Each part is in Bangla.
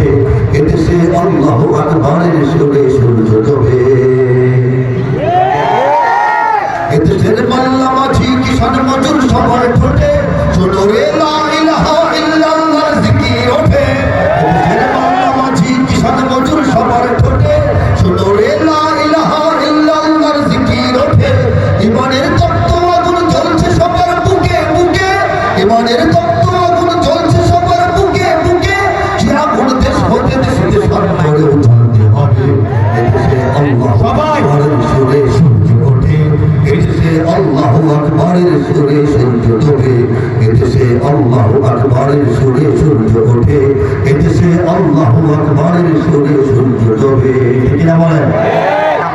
ওঠে এদেশে আল্লাহ আকবরের সুরে সূর্য ডোবে এদেশের মাল্লা মাঝি কিষান মজুর সবার ঠোঁটে, শোনো রে লা ইলাহা ইল্লাল্লাহর জিকির ওঠে। এদেশের পাল্লা মাঝি কিষান মজুর সবার আকবরের সুরে সূর্য ওঠে এদেশে আল্লাহ আকবরের সুরে সূর্য ডোবে ঠিক না বলেন?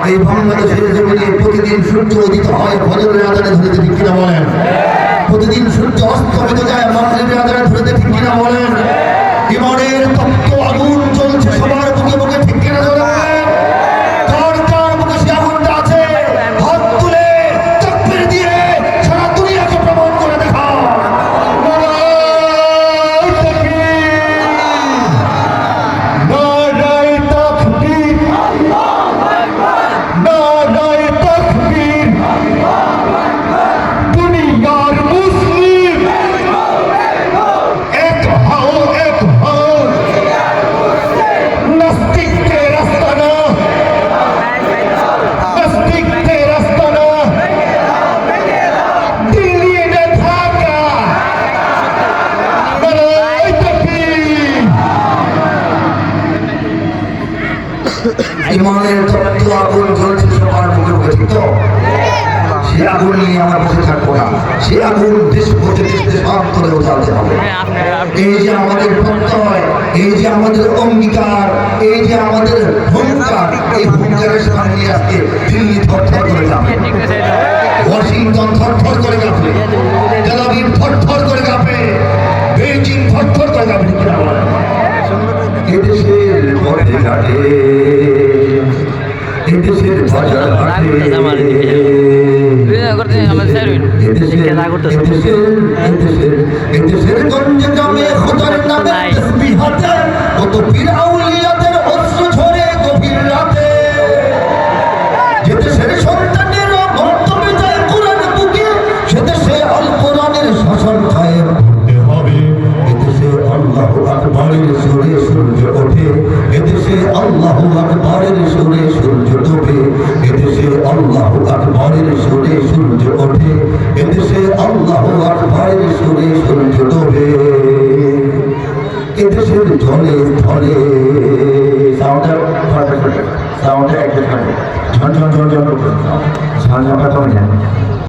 এই বাংলাদেশের জমিনে প্রতিদিন সূর্য উদিত হয় ফজরের আদানে ধরে ঠিক কিনা বলেন? প্রতিদিন সূর্য অস্ত হয়ে যায় মাগরিবের আদানে ধরে ঠিক কিনা বলেন? ইমানের তত্ত্ব আগুন জ্বলছে সবার মুখে মুখে ঠিক তো? সে আগুন নিয়ে আমার বসে থাকব না। সে আগুন দেশ ভোটে দেশ দেশান্তরে উঠাতে হবে। এই যে আমাদের প্রত্যয় এই যে আমাদের অঙ্গীকার এই যে আমাদের হুঙ্কার এই হুঙ্কারের সামনে আজকে দিল্লি থরথর করে যাবে ওয়াশিংটন থরথর করে কাঁপবে তেলাবিব থরথর করে কাঁপে। বেইজিং থরথর করে না বলেন? এদেশের ঘাটে ঘাটে কত পীর আউলিয়াদের অশ্রু ঝরে গভীর রাতে যে দেশের সন্তানেরা মর্তবে যায় এদেশে আল্লাহ আকবরের সুরে সূর্য এদেশে আল্লাহ আকবরের সুরে সূর্য ওঠে, এদেশে আল্লাহ আকবরের সুরে সূর্য ডোবে এদেশের জলে স্থলে সাউন্ডটা সাউন্ডটা ঝন ঝন ঝন ঝন ঝন ঝন ঝন ঝন ঝন